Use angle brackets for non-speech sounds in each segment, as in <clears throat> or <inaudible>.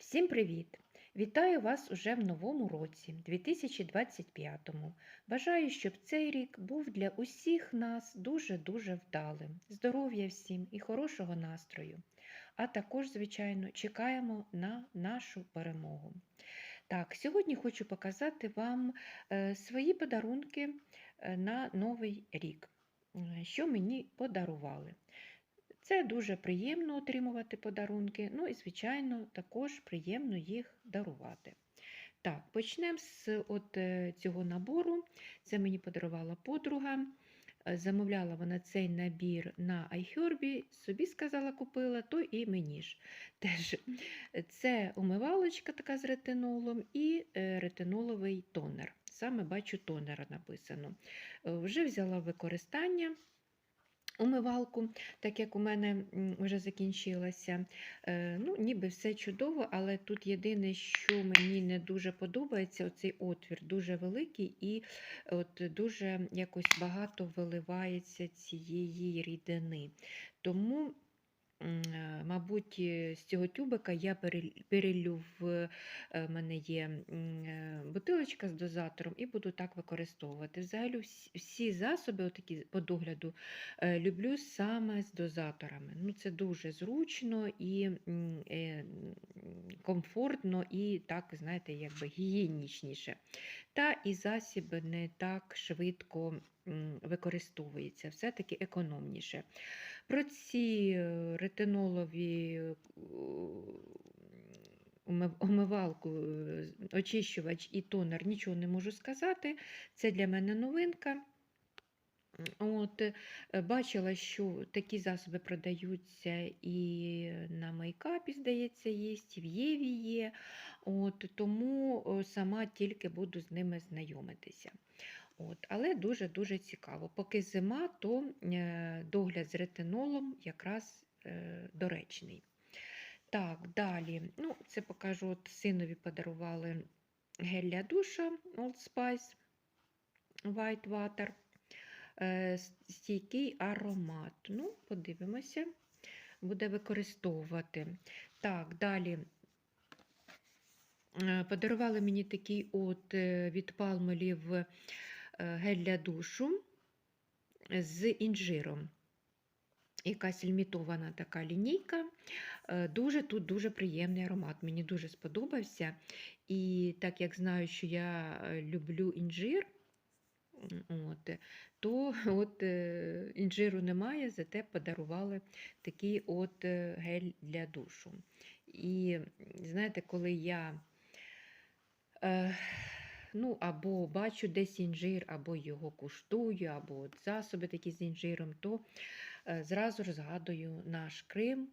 Всім привіт! Вітаю вас уже в новому році, 2025-му. Бажаю, щоб цей рік був для усіх нас дуже-дуже вдалим. Здоров'я всім і хорошого настрою. А також, звичайно, чекаємо на нашу перемогу. Так, сьогодні хочу показати вам е, свої подарунки е, на Новий рік, е, що мені подарували. Це дуже приємно отримувати подарунки, ну і, звичайно, також приємно їх дарувати. Так, почнемо з от е, цього набору. Це мені подарувала подруга. Е, Замовляла вона цей набір на iHerb, собі сказала, купила, то і мені ж. <laughs> Теж це умивалочка така з ретинолом і е, ретиноловий тонер. Саме бачу тонера написано. Вже взяла використання умивалку, так як у мене вже закінчилася. Е, Ну, ніби все чудово, але тут єдине, що мені не дуже подобається, оцей отвір дуже великий і от дуже якось багато виливається цієї рідини. Тому, мабуть, е, з цього тюбика я перел- перелью в е, мене є е, бутилочка з дозатором і буду так використовувати. Взагалі всі- засоби, отакі по догляду, Е, Люблю саме з дозаторами. Ну, це дуже зручно і е, комфортно, і так, знаєте, якби гігієнічніше. Та і засіб не так швидко використовується, все-таки економніше. Про ці е, ретинолові е, умивалку, е, очищувач і тонер нічого не можу сказати. Це для мене новинка. От, е, бачила, що такі засоби продаються і на мейкапі, здається, є, в Єві є. От, тому сама тільки буду з ними знайомитися. От, але дуже-дуже цікаво. Поки зима, то е, догляд з ретинолом якраз е, доречний. Так, далі. Ну, це покажу, от синові подарували гель для душа Old Spice White Water е, стійкий аромат. Ну, подивимося, буде використовувати. Так, далі. Е, Подарували мені такий от е, від палмолів е, гель для душу з інжиром. Якась лімітована така лінійка. Е, Дуже тут дуже приємний аромат. Мені дуже сподобався. І так як знаю, що я е, люблю інжир, от, то <laughs> от, е, інжиру немає, зате подарували такий от е, гель для душу. І знаєте, коли я е, ну, або бачу десь інжир, або його куштую, або от засоби такі з інжиром, то е, зразу ж згадую наш Крим.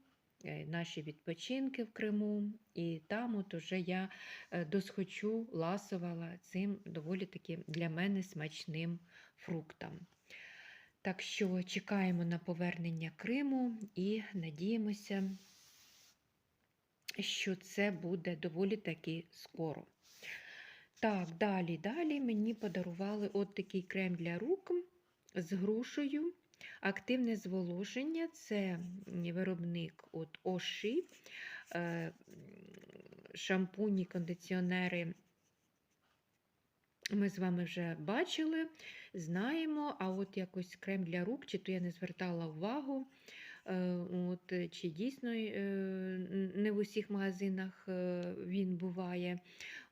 Е, Наші відпочинки в Криму, і там от уже я е, досхочу ласувала цим доволі таки для мене смачним фруктом. Так що чекаємо на повернення Криму і надіємося, що це буде доволі таки скоро. Так, далі, далі мені подарували от такий крем для рук з грушею. Активне зволоження це виробник от Оші, е, шампуні, кондиціонери. Ми з вами вже бачили, знаємо, а от якось крем для рук, чи то я не звертала увагу, е, от, чи дійсно е, не в усіх магазинах він буває.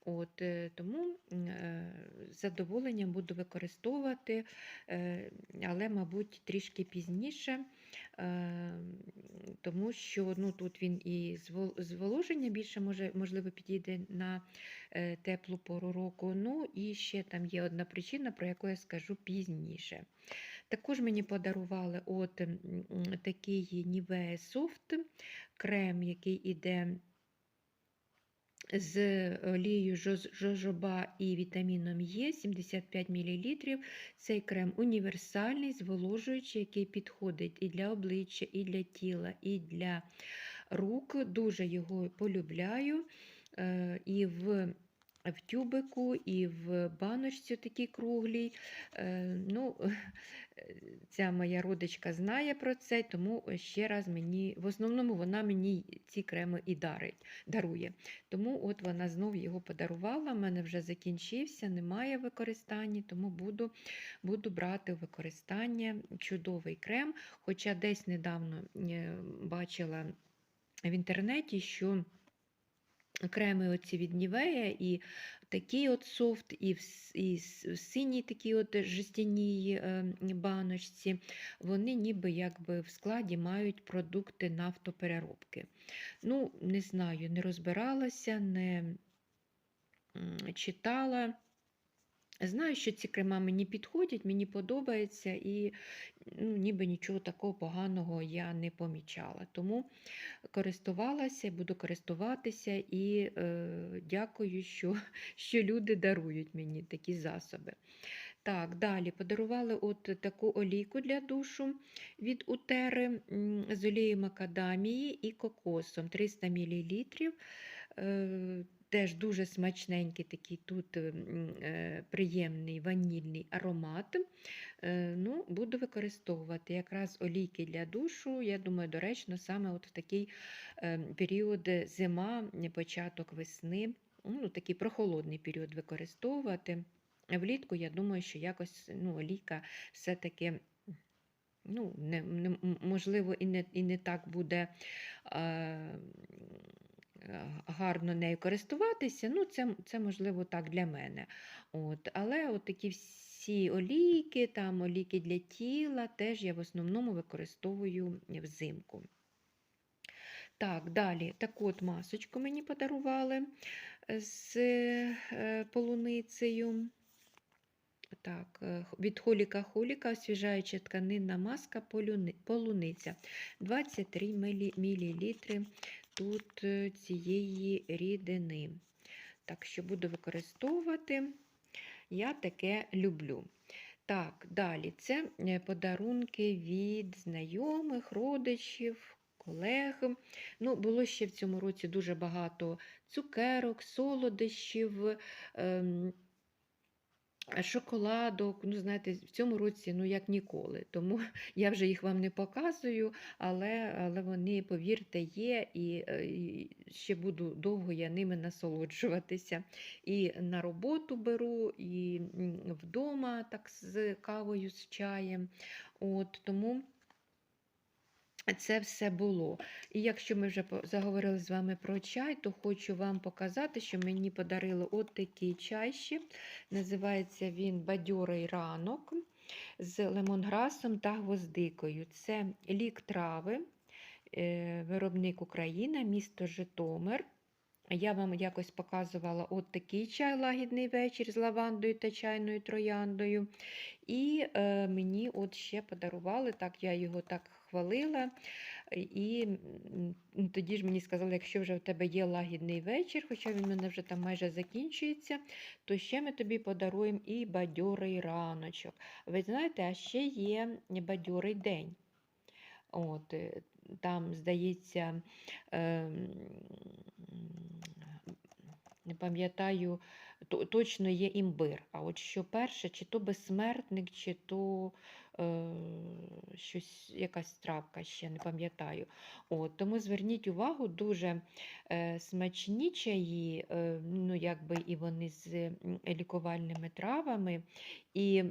От, е, тому е, з задоволенням буду використовувати, е, але, мабуть, трішки пізніше, тому що ну, тут він і зволоження більше може, можливо підійде на теплу пору року. Ну і ще там є одна причина, про яку я скажу пізніше. Також мені подарували от такий Nivea Soft крем, який іде з олією жожоба і вітаміном Е 75 мл. Цей крем універсальний, зволожуючий, який підходить і для обличчя, і для тіла, і для рук. Дуже його полюбляю. Е, І в в тюбику і в баночці такій круглій. Е, Ну, <laughs> ця моя родичка знає про це, тому ще раз мені, в основному вона мені ці креми і дарить, дарує. Тому от вона знов його подарувала. У мене вже закінчився, немає використання, тому буду, буду брати використання чудовий крем. Хоча десь недавно е, бачила в інтернеті, що креми оці від Нівея, і такий от софт, і в, і в синій такій от жестяній е, баночці, вони ніби якби в складі мають продукти нафтопереробки. Ну, не знаю, не розбиралася, не читала. Знаю, що ці крема мені підходять, мені подобається, і ну, ніби нічого такого поганого я не помічала. Тому користувалася буду користуватися і е, дякую, що, <laughs> що люди дарують мені такі засоби. Так, далі подарували от таку олійку для душу від Утери з олією макадамії і кокосом 300 мл. Теж дуже смачненький такий тут е, приємний ванільний аромат. Е, Ну, буду використовувати якраз олійки для душу. Я думаю, доречно саме от в такий е, період зима, початок весни, ну, такий прохолодний період використовувати. Влітку, я думаю, що якось ну, олійка все-таки. Ну, не, не, можливо, і не, і не так буде е, е, гарно нею користуватися. Ну, це, це можливо так для мене. От, але от такі всі олійки, там олійки для тіла, теж я в основному використовую взимку. Так, далі таку от масочку мені подарували з е, полуницею. Так, е, від Холіка Холіка освіжаюча тканинна маска полуниця. 23 мл тут е, цієї рідини. Так що буду використовувати. Я таке люблю. Так, далі це е, подарунки від знайомих, родичів, колег. Ну, було ще в цьому році дуже багато цукерок, солодощів. ем, Шоколадок, ну знаєте, в цьому році ну як ніколи. Тому <laughs> я вже їх вам не показую, але, але вони, повірте, є, і, е, і ще буду довго я ними насолоджуватися. І на роботу беру, і вдома так з кавою, з чаєм. От, тому це все було. І якщо ми вже заговорили з вами про чай, то хочу вам показати, що мені подарили от такий чай. Називається він Бадьорий ранок з лемонграсом та гвоздикою. Це лік трави, е, виробник Україна, місто Житомир. Я вам якось показувала от такий чай лагідний вечір з лавандою та чайною трояндою. І е, мені от ще подарували, так я його так хвалила. І тоді ж мені сказали, якщо вже в тебе є лагідний вечір, хоча він у мене вже там майже закінчується, то ще ми тобі подаруємо і бадьорий раночок. Ви знаєте, а ще є бадьорий день. От, е, там, здається, ем, не пам'ятаю, точно є імбир. А от що перше, чи то безсмертник, чи то щось, якась травка, ще не пам'ятаю. От, тому зверніть увагу, дуже е, смачні чаї, е, ну, якби і вони з лікувальними травами. І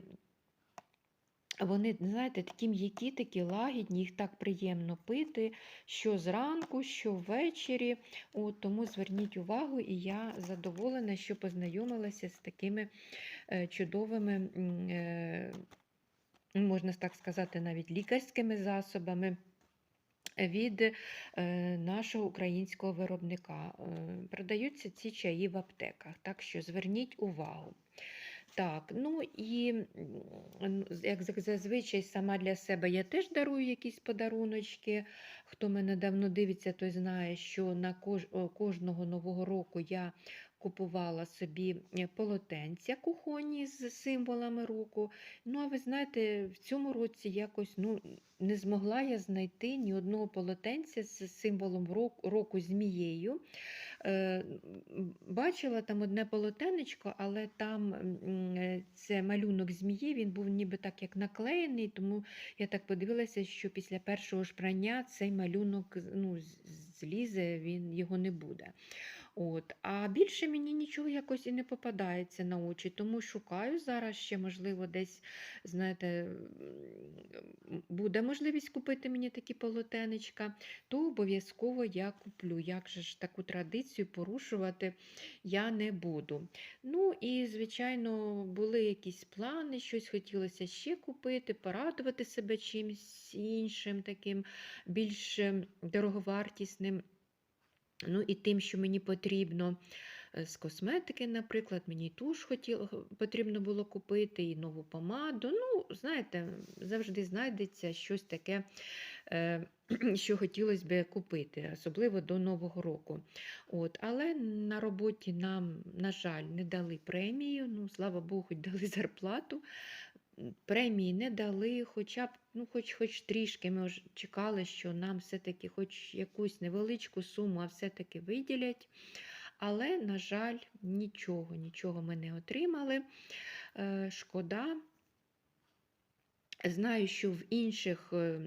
вони, знаєте, такі м'які, такі лагідні, їх так приємно пити, що зранку, що ввечері. От, тому зверніть увагу, і я задоволена, що познайомилася з такими е, чудовими, е, можна так сказати, навіть лікарськими засобами. Від е, нашого українського виробника. Е, Продаються ці чаї в аптеках, так що зверніть увагу. Так, ну і як зазвичай сама для себе я теж дарую якісь подаруночки. Хто мене давно дивиться, той знає, що на кож, кожного нового року я купувала собі е, полотенця кухонні з символами року. Ну, а ви знаєте, в цьому році якось ну, не змогла я знайти ні одного полотенця з символом року, року змією. Е, Бачила там одне полотенечко, але там е, це малюнок змії, він був ніби так як наклеєний, тому я так подивилася, що після першого ж прання цей малюнок ну, злізе, він його не буде. От. А більше мені нічого якось і не попадається на очі, тому шукаю зараз ще, можливо, десь, знаєте, буде можливість купити мені такі полотенечка, то обов'язково я куплю. Як же ж таку традицію порушувати я не буду. Ну і, звичайно, були якісь плани, щось хотілося ще купити, порадувати себе чимось іншим, таким більш ем, дороговартісним. Ну і тим, що мені потрібно е, з косметики, наприклад, мені туш хотіло, потрібно було купити, і нову помаду. Ну, знаєте, завжди знайдеться щось таке, е, <clears throat> що хотілося б купити, особливо до Нового року. От, але на роботі нам, на жаль, не дали премію. Ну, слава Богу, <laughs> дали зарплату. Премії не дали, хоча б, ну, хоч, хоч трішки ми ж чекали, що нам все-таки хоч якусь невеличку суму, а все-таки виділять. Але, на жаль, нічого, нічого ми не отримали. Е, Шкода. Знаю, що в інших е,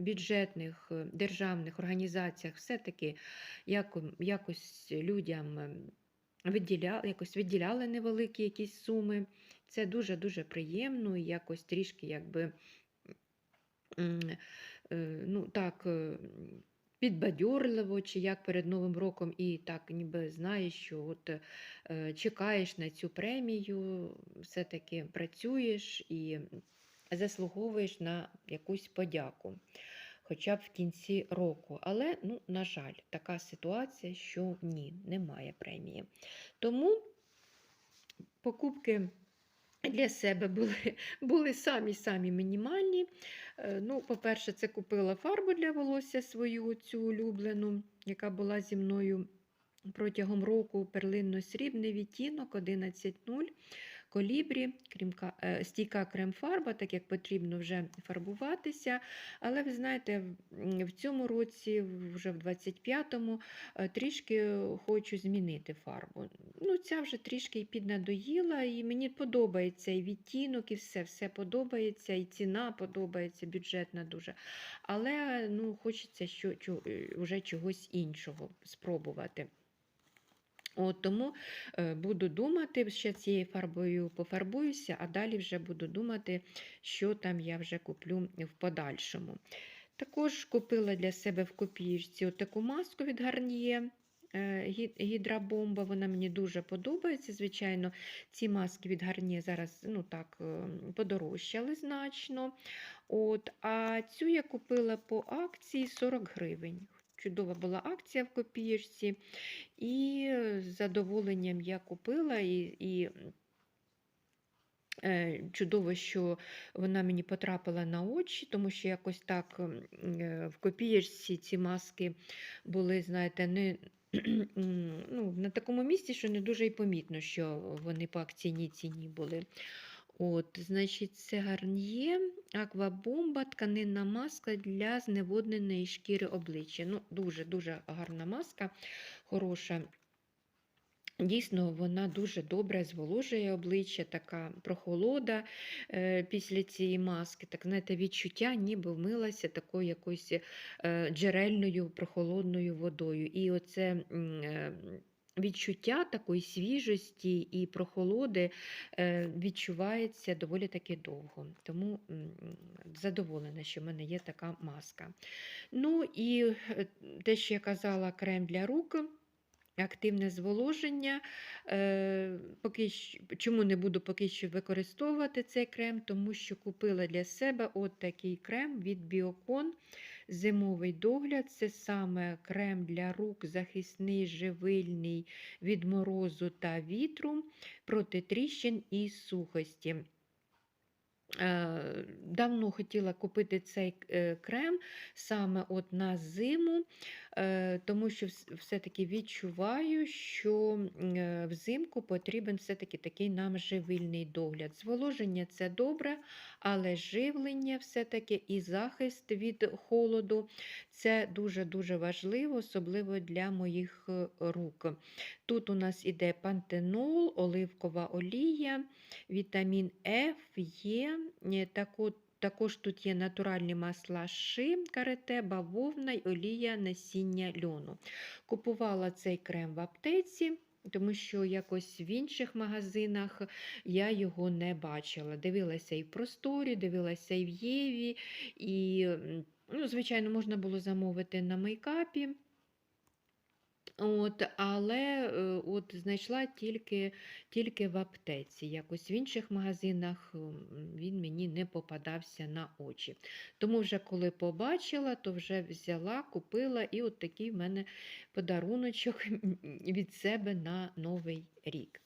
бюджетних е, державних організаціях все-таки якось людям виділяли, якось виділяли невеликі якісь суми. Це дуже-дуже приємно і якось трішки якби е, ну, так, е, підбадьорливо, чи як перед Новим роком, і так ніби знаєш, що от е, чекаєш на цю премію, все-таки працюєш і заслуговуєш на якусь подяку. Хоча б в кінці року. Але, ну, на жаль, така ситуація, що ні, немає премії. Тому покупки для себе були, <laughs> були самі-самі мінімальні. Е, Ну, по-перше, це купила фарбу для волосся свою, цю улюблену, яка була зі мною протягом року перлинно-срібний відтінок 11.0 колібрі, е, стійка крем-фарба, так як потрібно вже фарбуватися. Але ви знаєте, в- цьому році, вже в 25-му, е, трішки хочу змінити фарбу. Ну, ця вже трішки і піднадоїла, і мені подобається і відтінок, і все, все подобається, і ціна подобається, бюджетна дуже. Але ну, хочеться що, е, вже чогось іншого спробувати. От, тому е, буду думати, ще цією фарбою пофарбуюся, а далі вже буду думати, що там я вже куплю в подальшому. Також купила для себе в копієчці таку маску від е, Гідрабомба, вона мені дуже подобається. Звичайно, ці маски від Garnier зараз ну так, е, подорожчали значно. От, а цю я купила по акції 40 гривень. Чудова була акція в копієчці. І з задоволенням я купила і, і е, чудово, що вона мені потрапила на очі, тому що якось так е, в копієчці ці маски були, знаєте, не. <clears throat> Ну, на такому місці, що не дуже й помітно, що вони по акційній ціні були. От, значить, це гарніє, аквабомба, тканинна маска для зневодненої шкіри обличчя. Ну, дуже-дуже гарна маска, хороша. Дійсно, вона дуже добре зволожує обличчя, така прохолода е, після цієї маски. Так, знаєте, відчуття, ніби вмилася такою якоюсь е, джерельною прохолодною водою. І оце е, відчуття такої свіжості і прохолоди е, відчувається доволі таки довго. Тому задоволена, що в мене є така маска. Ну і е, те, що я казала, крем для рук. Активне зволоження. Е, поки чому не буду поки що використовувати цей крем? Тому що купила для себе от такий крем від Біокон. Зимовий догляд це саме крем для рук, захисний, живильний від морозу та вітру, проти тріщин і сухості. Е, Давно хотіла купити цей е, крем саме от на зиму. Е, тому що все-таки відчуваю, що е, взимку потрібен все-таки такий нам живильний догляд. Зволоження це добре, але живлення все-таки і захист від холоду це дуже-дуже важливо, особливо для моїх е, рук. Тут у нас іде пантенол, оливкова олія, вітамін Ф є. е, тако- також тут є натуральні масла ши, карете, бавовна й олія насіння льону. Купувала цей крем в аптеці. Тому що якось в інших магазинах я його не бачила. Дивилася і в просторі, дивилася і в Єві, і, ну, звичайно, можна було замовити на мейкапі. От, але е, от знайшла тільки, тільки в аптеці. Якось в інших магазинах він мені не попадався на очі. Тому вже коли побачила, то вже взяла, купила, і от такий в мене подаруночок <laughs> від себе на Новий рік.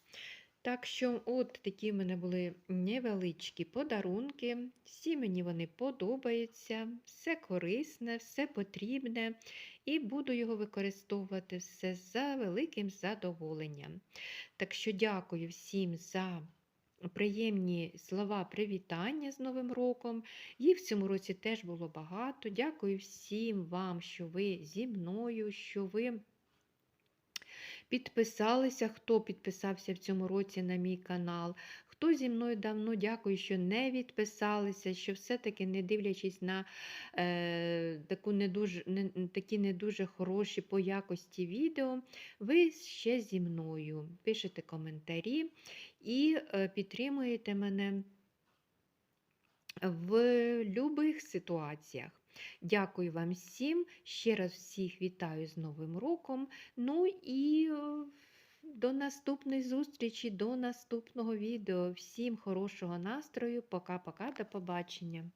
Так що, от такі в мене були невеличкі подарунки. Всі мені вони подобаються, все корисне, все потрібне, і буду його використовувати все за великим задоволенням. Так що дякую всім за приємні слова привітання з Новим роком. Їх в цьому році теж було багато. Дякую всім вам, що ви зі мною, що ви підписалися, хто підписався в цьому році на мій канал. Хто зі мною давно дякую, що не відписалися, що все-таки, не дивлячись на е, таку не дуже, не, такі не дуже хороші по якості відео, ви ще зі мною пишете коментарі і е, підтримуєте мене в будь-яких ситуаціях. Дякую вам всім. Ще раз всіх вітаю з Новим роком. Ну і е, до наступної зустрічі, до наступного відео. Всім хорошого настрою. Пока-пока, до побачення.